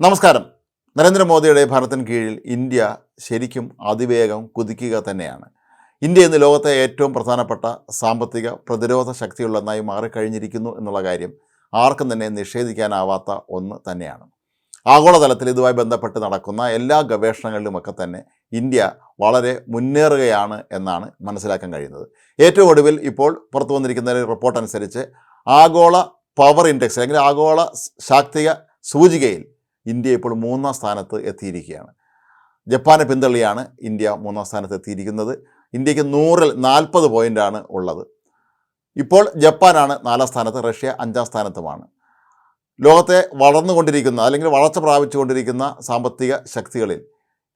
നമസ്കാരം. നരേന്ദ്രമോദിയുടെ ഭരണത്തിന് കീഴിൽ ഇന്ത്യ ശരിക്കും അതിവേഗം കുതിക്കുക തന്നെയാണ്. ഇന്ത്യ ഇന്ന് ലോകത്തെ ഏറ്റവും പ്രധാനപ്പെട്ട സാമ്പത്തിക പ്രതിരോധ ശക്തിയുള്ള ഒന്നായി മാറിക്കഴിഞ്ഞിരിക്കുന്നു എന്നുള്ള കാര്യം ആർക്കും തന്നെ നിഷേധിക്കാനാവാത്ത ഒന്ന് തന്നെയാണ്. ആഗോളതലത്തിൽ ഇതുമായി ബന്ധപ്പെട്ട് നടക്കുന്ന എല്ലാ ഗവേഷണങ്ങളിലുമൊക്കെ തന്നെ ഇന്ത്യ വളരെ മുന്നേറുകയാണ് എന്നാണ് മനസ്സിലാക്കാൻ കഴിയുന്നത്. ഏറ്റവും ഒടുവിൽ ഇപ്പോൾ പുറത്തു വന്നിരിക്കുന്ന റിപ്പോർട്ട് അനുസരിച്ച് ആഗോള പവർ ഇൻഡെക്സ് അല്ലെങ്കിൽ ആഗോള ശാക്തിക സൂചികയിൽ ഇന്ത്യ ഇപ്പോൾ മൂന്നാം സ്ഥാനത്ത് എത്തിയിരിക്കുകയാണ്. ജപ്പാനെ പിന്തള്ളിയാണ് ഇന്ത്യ മൂന്നാം സ്ഥാനത്ത് എത്തിയിരിക്കുന്നത്. ഇന്ത്യയ്ക്ക് നൂറിൽ നാൽപ്പത് പോയിന്റാണ് ഉള്ളത്. ഇപ്പോൾ ജപ്പാനാണ് നാലാം സ്ഥാനത്ത് റഷ്യ അഞ്ചാം സ്ഥാനത്തുമാണ്. ലോകത്തെ വളർന്നുകൊണ്ടിരിക്കുന്ന അല്ലെങ്കിൽ വളർച്ച പ്രാപിച്ചുകൊണ്ടിരിക്കുന്ന സാമ്പത്തിക ശക്തികളിൽ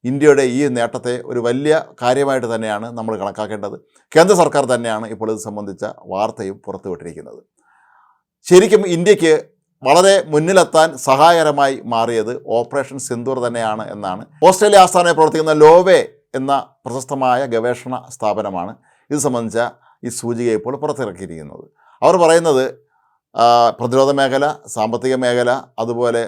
ഇന്ത്യയുടെ ഈ നേട്ടത്തെ ഒരു വലിയ കാര്യമായിട്ട് തന്നെയാണ് നമ്മൾ കണക്കാക്കേണ്ടത്. കേന്ദ്ര സർക്കാർ തന്നെയാണ് ഇപ്പോൾ ഇത് സംബന്ധിച്ച വാർത്തയും പുറത്തുവിട്ടിരിക്കുന്നത്. ശരിക്കും ഇന്ത്യയ്ക്ക് വളരെ മുന്നിലെത്താൻ സഹായകരമായി മാറിയത് ഓപ്പറേഷൻ സിന്ദൂർ തന്നെയാണ് എന്നാണ്. ഓസ്ട്രേലിയ ആസ്ഥാനമായി പ്രവർത്തിക്കുന്ന ലോവേ എന്ന പ്രശസ്തമായ ഗവേഷണ സ്ഥാപനമാണ് ഇത് സംബന്ധിച്ച ഈ സൂചിക ഇപ്പോൾ പുറത്തിറക്കിയിരിക്കുന്നത്. അവർ പറയുന്നത് പ്രതിരോധ മേഖല സാമ്പത്തിക മേഖല അതുപോലെ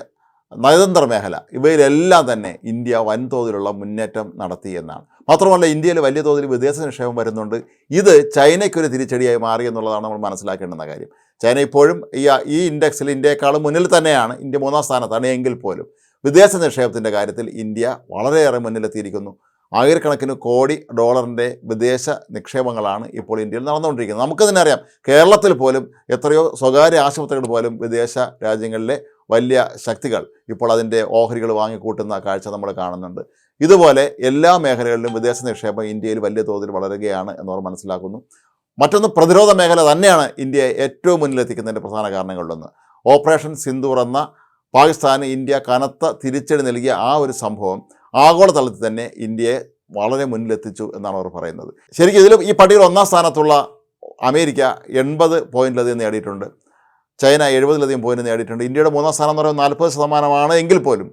നയതന്ത്ര മേഖല ഇവയിലെല്ലാം തന്നെ ഇന്ത്യ വൻതോതിലുള്ള മുന്നേറ്റം നടത്തി എന്നാണ്. മാത്രമല്ല ഇന്ത്യയിൽ വലിയ തോതിൽ വിദേശ നിക്ഷേപം വരുന്നുണ്ട്. ഇത് ചൈനയ്ക്കൊരു തിരിച്ചടിയായി മാറി എന്നുള്ളതാണ് നമ്മൾ മനസ്സിലാക്കേണ്ടുന്ന കാര്യം. ചൈന ഇപ്പോഴും ഈ ഈ ഇൻഡെക്സിൽ ഇന്ത്യയെക്കാളും മുന്നിൽ തന്നെയാണ്. ഇന്ത്യ മൂന്നാം സ്ഥാനത്താണ് എങ്കിൽ പോലും. വിദേശ നിക്ഷേപത്തിന്റെ കാര്യത്തിൽ ഇന്ത്യ വളരെയേറെ മുന്നിലെത്തിയിരിക്കുന്നു. ആയിരക്കണക്കിന് കോടി ഡോളറിന്റെ വിദേശ നിക്ഷേപങ്ങളാണ് ഇപ്പോൾ ഇന്ത്യയിൽ നടന്നുകൊണ്ടിരിക്കുന്നത്. നമുക്ക് തന്നെ അറിയാം. കേരളത്തിൽ പോലും എത്രയോ സ്വകാര്യ ആശുപത്രികൾ പോലും വിദേശ രാജ്യങ്ങളിലെ വലിയ ശക്തികൾ ഇപ്പോൾ അതിന്റെ ഓഹരികൾ വാങ്ങിക്കൂട്ടുന്ന കാഴ്ച നമ്മൾ കാണുന്നുണ്ട്. ഇതുപോലെ എല്ലാ മേഖലകളിലും വിദേശ നിക്ഷേപം ഇന്ത്യയിൽ വലിയ തോതിൽ വളരുകയാണ് എന്നവർ മനസ്സിലാക്കുന്നു. മറ്റൊന്ന് പ്രതിരോധ മേഖല തന്നെയാണ് ഇന്ത്യയെ ഏറ്റവും മുന്നിലെത്തിക്കുന്നതിന്റെ പ്രധാന കാരണങ്ങളിലൊന്ന്. ഓപ്പറേഷൻ സിന്ദൂർ എന്ന പാകിസ്ഥാന് ഇന്ത്യ കനത്ത തിരിച്ചടി നൽകിയ ആ ഒരു സംഭവം ആഗോളതലത്തിൽ തന്നെ ഇന്ത്യയെ വളരെ മുന്നിലെത്തിച്ചു എന്നാണ് അവർ പറയുന്നത്. ശരിക്കും ഇതിലും ഈ പട്ടികയിൽ ഒന്നാം സ്ഥാനത്തുള്ള അമേരിക്ക എൺപത് പോയിന്റിലധികം നേടിയിട്ടുണ്ട്. ചൈന എഴുപതിലധികം പോയിന്റ് നേടിയിട്ടുണ്ട്. ഇന്ത്യയുടെ മൂന്നാം സ്ഥാനം എന്ന് പറയുന്നത് നാൽപ്പത് ശതമാനമാണ് എങ്കിൽ പോലും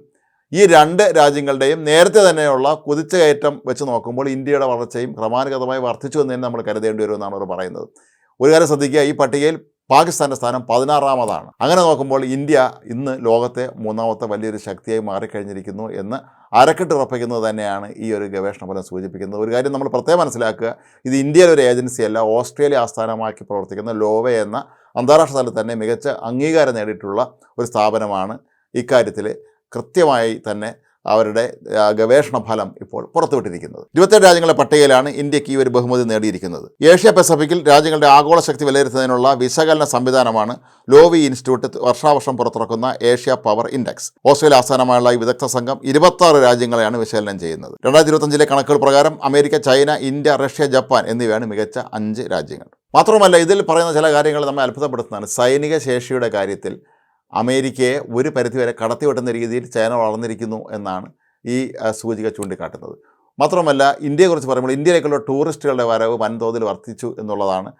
ഈ രണ്ട് രാജ്യങ്ങളുടെയും നേരത്തെ തന്നെയുള്ള കുതിച്ചുകയറ്റം വെച്ച് നോക്കുമ്പോൾ ഇന്ത്യയുടെ വളർച്ചയും ക്രമാനുഗതമായി വർദ്ധിച്ചു എന്ന് തന്നെ നമ്മൾ കരുതേണ്ടി വരുമെന്നാണ് അവർ പറയുന്നത്. ഒരു കാര്യം ശ്രദ്ധിക്കുക ഈ പട്ടികയിൽ പാകിസ്ഥാന്റെ സ്ഥാനം പതിനാറാമതാണ്. അങ്ങനെ നോക്കുമ്പോൾ ഇന്ത്യ ഇന്ന് ലോകത്തെ മൂന്നാമത്തെ വലിയൊരു ശക്തിയായി മാറിക്കഴിഞ്ഞിരിക്കുന്നു എന്ന് അരക്കെട്ട് ഉറപ്പിക്കുന്നത് തന്നെയാണ് ഈ ഒരു ഗവേഷണ ഫലം സൂചിപ്പിക്കുന്നത്. ഒരു കാര്യം നമ്മൾ പ്രത്യേകം മനസ്സിലാക്കുക ഇത് ഇന്ത്യയിലെ ഒരു ഏജൻസിയല്ല ഓസ്ട്രേലിയ ആസ്ഥാനമാക്കി പ്രവർത്തിക്കുന്ന ലോവ എന്ന അന്താരാഷ്ട്ര തലത്തിൽ തന്നെ മികച്ച അംഗീകാരം നേടിയിട്ടുള്ള ഒരു സ്ഥാപനമാണ് ഇക്കാര്യത്തിൽ കൃത്യമായി തന്നെ അവരുടെ ഗവേഷണ ഫലം ഇപ്പോൾ പുറത്തുവിട്ടിരിക്കുന്നത്. ഇരുപത്തേഴ് രാജ്യങ്ങളുടെ പട്ടികയിലാണ് ഇന്ത്യയ്ക്ക് ഈ ഒരു ബഹുമതി നേടിയിരിക്കുന്നത്. ഏഷ്യ പസഫിക്കിൽ രാജ്യങ്ങളുടെ ആഗോള ശക്തി വിലയിരുത്തുന്നതിനുള്ള വിശകലന സംവിധാനമാണ് ലോവി ഇൻസ്റ്റിറ്റ്യൂട്ട് വർഷാവർഷം പുറത്തിറക്കുന്ന ഏഷ്യ പവർ ഇൻഡെക്സ്. ഓസ്ട്രേലിയ ആസ്ഥാനമായുള്ള ഈ വിദഗ്ധ സംഘം ഇരുപത്താറ് രാജ്യങ്ങളെയാണ് വിശകലനം ചെയ്യുന്നത്. രണ്ടായിരത്തി ഇരുപത്തഞ്ചിലെ കണക്കുകൾ പ്രകാരം America China India Russia Japan എന്നിവയാണ് മികച്ച അഞ്ച് രാജ്യങ്ങൾ. മാത്രമല്ല ഇതിൽ പറയുന്ന ചില കാര്യങ്ങൾ നമ്മൾ അത്ഭുതപ്പെടുത്തുന്നതാണ്. സൈനിക ശേഷിയുടെ കാര്യത്തിൽ അമേരിക്കയെ ഒരു പരിധിവരെ കടത്തിവെട്ടുന്ന രീതിയിൽ ചൈന വളർന്നിരിക്കുന്നു എന്നാണ് ഈ സൂചിക ചൂണ്ടിക്കാട്ടുന്നത്. മാത്രമല്ല ഇന്ത്യയെക്കുറിച്ച് പറയുമ്പോൾ ഇന്ത്യയിലേക്കുള്ള ടൂറിസ്റ്റുകളുടെ വരവ് വൻതോതിൽ വർദ്ധിച്ചു എന്നുള്ളതാണ്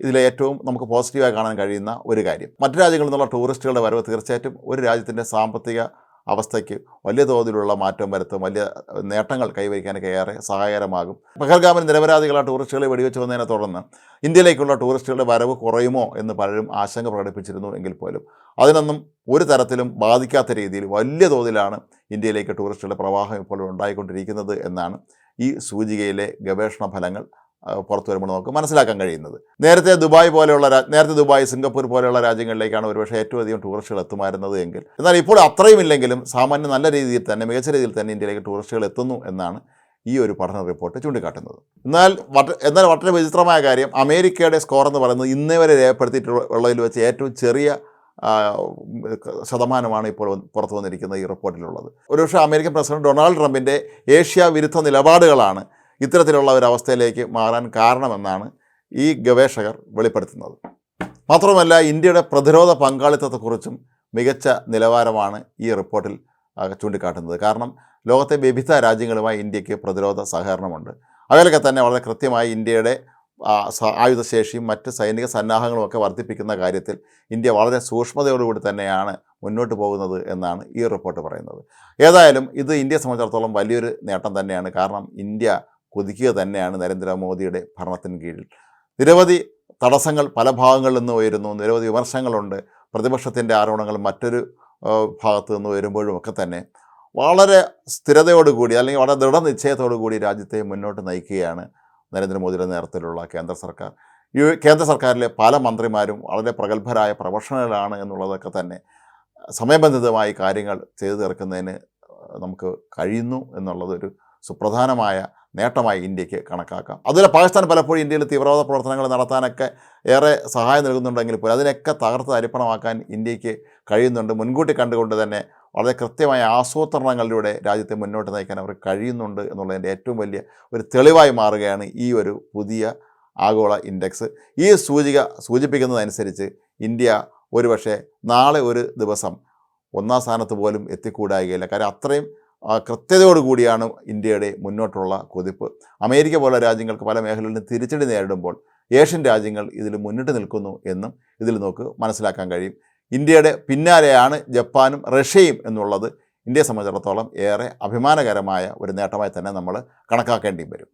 ഇതിലെ ഏറ്റവും നമുക്ക് പോസിറ്റീവായി കാണാൻ കഴിയുന്ന ഒരു കാര്യം. മറ്റു രാജ്യങ്ങളിൽ നിന്നുള്ള ടൂറിസ്റ്റുകളുടെ വരവ് തീർച്ചയായിട്ടും ഒരു രാജ്യത്തിന്റെ സാമ്പത്തിക അവസ്ഥയ്ക്ക് വലിയ തോതിലുള്ള മാറ്റം വരുത്തും വലിയ നേട്ടങ്ങൾ കൈവരിക്കാനൊക്കെ ഏറെ സഹായകരമാകും. പഹൽഗാമിൽ നിരപരാധികളായ ടൂറിസ്റ്റുകളെ വെടിവെച്ച് വന്നതിനെ തുടർന്ന് ഇന്ത്യയിലേക്കുള്ള ടൂറിസ്റ്റുകളുടെ വരവ് കുറയുമോ എന്ന് പലരും ആശങ്ക പ്രകടിപ്പിച്ചിരുന്നു എങ്കിൽ പോലും. അതിനൊന്നും ഒരു തരത്തിലും ബാധിക്കാത്ത രീതിയിൽ വലിയ തോതിലാണ് ഇന്ത്യയിലേക്ക് ടൂറിസ്റ്റുകളുടെ പ്രവാഹം ഇപ്പോൾ ഉണ്ടായിക്കൊണ്ടിരിക്കുന്നത് എന്നാണ് ഈ സൂചികയിലെ ഗവേഷണ ഫലങ്ങൾ പുറത്തു വരുമ്പോൾ നമുക്ക് മനസ്സിലാക്കാൻ കഴിയുന്നത്. നേരത്തെ ദുബായ് പോലെയുള്ള നേരത്തെ ദുബായ് സിംഗപ്പൂർ പോലെയുള്ള രാജ്യങ്ങളിലേക്കാണ് ഒരുപക്ഷെ ഏറ്റവും അധികം ടൂറിസ്റ്റുകൾ എത്തുമായിരുന്നത് എങ്കിൽ. എന്നാൽ ഇപ്പോൾ അത്രയും ഇല്ലെങ്കിലും സാമാന്യം നല്ല രീതിയിൽ തന്നെ മികച്ച രീതിയിൽ തന്നെ ഇന്ത്യയിലേക്ക് ടൂറിസ്റ്റുകൾ എത്തുന്നു എന്നാണ് ഈ ഒരു പഠന റിപ്പോർട്ട് ചൂണ്ടിക്കാട്ടുന്നത്. എന്നാൽ എന്നാൽ വളരെ വിചിത്രമായ കാര്യം അമേരിക്കയുടെ സ്കോർ എന്ന് പറയുന്നത് ഇന്നേ വരെ രേഖപ്പെടുത്തിയിട്ടുള്ളതിൽ വെച്ച് ഏറ്റവും ചെറിയ ശതമാനമാണ് ഇപ്പോൾ പുറത്തു വന്നിരിക്കുന്ന ഈ റിപ്പോർട്ടിലുള്ളത് ഒരുപക്ഷെ അമേരിക്കൻ പ്രസിഡന്റ് ഡൊണാൾഡ് ട്രംപിന്റെ ഏഷ്യ വിരുദ്ധ നിലപാടുകളാണ് ഇത്തരത്തിലുള്ള ഒരു അവസ്ഥയിലേക്ക് മാറാൻ കാരണമെന്നാണ് ഈ ഗവേഷകർ വെളിപ്പെടുത്തുന്നത്. മാത്രമല്ല ഇന്ത്യയുടെ പ്രതിരോധ പങ്കാളിത്തത്തെക്കുറിച്ചും മികച്ച നിലവാരമാണ് ഈ റിപ്പോർട്ടിൽ ചൂണ്ടിക്കാട്ടുന്നത്. കാരണം ലോകത്തെ വിവിധ രാജ്യങ്ങളുമായി ഇന്ത്യയ്ക്ക് പ്രതിരോധ സഹകരണമുണ്ട്. അവയിലൊക്കെ തന്നെ വളരെ കൃത്യമായി ഇന്ത്യയുടെ ആയുധശേഷിയും മറ്റ് സൈനിക സന്നാഹങ്ങളും ഒക്കെ വർദ്ധിപ്പിക്കുന്ന കാര്യത്തിൽ ഇന്ത്യ വളരെ സൂക്ഷ്മതയോടുകൂടി തന്നെയാണ് മുന്നോട്ട് പോകുന്നത് എന്നാണ് ഈ റിപ്പോർട്ട് പറയുന്നത്. ഏതായാലും ഇത് ഇന്ത്യയെ സംബന്ധിച്ചിടത്തോളം വലിയൊരു നേട്ടം തന്നെയാണ്. കാരണം ഇന്ത്യ കുതിക്കുക തന്നെയാണ് നരേന്ദ്രമോദിയുടെ ഭരണത്തിന് കീഴിൽ. നിരവധി തടസ്സങ്ങൾ പല ഭാഗങ്ങളിൽ നിന്ന് ഉയരുന്നു. നിരവധി വിമർശനങ്ങളുണ്ട്. പ്രതിപക്ഷത്തിന്റെ ആരോപണങ്ങൾ മറ്റൊരു ഭാഗത്തു നിന്ന് വരുമ്പോഴും ഒക്കെ തന്നെ വളരെ സ്ഥിരതയോടുകൂടി അല്ലെങ്കിൽ വളരെ ദൃഢനിശ്ചയത്തോടു കൂടി രാജ്യത്തെ മുന്നോട്ട് നയിക്കുകയാണ് നരേന്ദ്രമോദിയുടെ നേതൃത്വത്തിലുള്ള കേന്ദ്ര സർക്കാർ. ഈ കേന്ദ്ര സർക്കാരിലെ പല മന്ത്രിമാരും വളരെ പ്രഗത്ഭരായ പ്രൊഫഷണലാണ് എന്നുള്ളതൊക്കെ തന്നെ സമയബന്ധിതമായി കാര്യങ്ങൾ ചെയ്തു തീർക്കുന്നതിന് നമുക്ക് കഴിയുന്നു എന്നുള്ളതൊരു സുപ്രധാനമായ നേട്ടമായി ഇന്ത്യയ്ക്ക് കണക്കാക്കാം. അതുപോലെ പാകിസ്ഥാൻ പലപ്പോഴും ഇന്ത്യയിൽ തീവ്രവാദ പ്രവർത്തനങ്ങൾ നടത്താനൊക്കെ ഏറെ സഹായം നൽകുന്നുണ്ടെങ്കിൽ പോലും അതിനൊക്കെ തകർത്ത് അരിപ്പണമാക്കാൻ ഇന്ത്യയ്ക്ക് കഴിയുന്നുണ്ട്. മുൻകൂട്ടി കണ്ടുകൊണ്ട് തന്നെ വളരെ കൃത്യമായ ആസൂത്രണങ്ങളിലൂടെ രാജ്യത്തെ മുന്നോട്ട് നയിക്കാൻ അവർ കഴിയുന്നുണ്ട് എന്നുള്ളതിന്റെ ഏറ്റവും വലിയ ഒരു തെളിവായി മാറുകയാണ് ഈ ഒരു പുതിയ ആഗോള ഇൻഡെക്സ്. ഈ സൂചിക സൂചിപ്പിക്കുന്നതനുസരിച്ച് ഇന്ത്യ ഒരുപക്ഷെ നാളെ ഒരു ദിവസം ഒന്നാം സ്ഥാനത്ത് പോലും എത്തിക്കൂടായികയില്ല. കാരണം അത്രയും കൃത്യതയോടുകൂടിയാണ് ഇന്ത്യയുടെ മുന്നോട്ടുള്ള കുതിപ്പ്. അമേരിക്ക പോലെ രാജ്യങ്ങൾക്ക് പല മേഖലകളിലും തിരിച്ചടി നേരിടുമ്പോൾ ഏഷ്യൻ രാജ്യങ്ങൾ ഇതിൽ മുന്നിട്ട് നിൽക്കുന്നു എന്നും ഇതിൽ നോക്ക് മനസ്സിലാക്കാൻ കഴിയും. ഇന്ത്യയുടെ പിന്നാലെയാണ് ജപ്പാനും റഷ്യയും എന്നുള്ളത് ഇന്ത്യയെ സംബന്ധിച്ചിടത്തോളം ഏറെ അഭിമാനകരമായ ഒരു നേട്ടമായി തന്നെ നമ്മൾ കണക്കാക്കേണ്ടി വരും.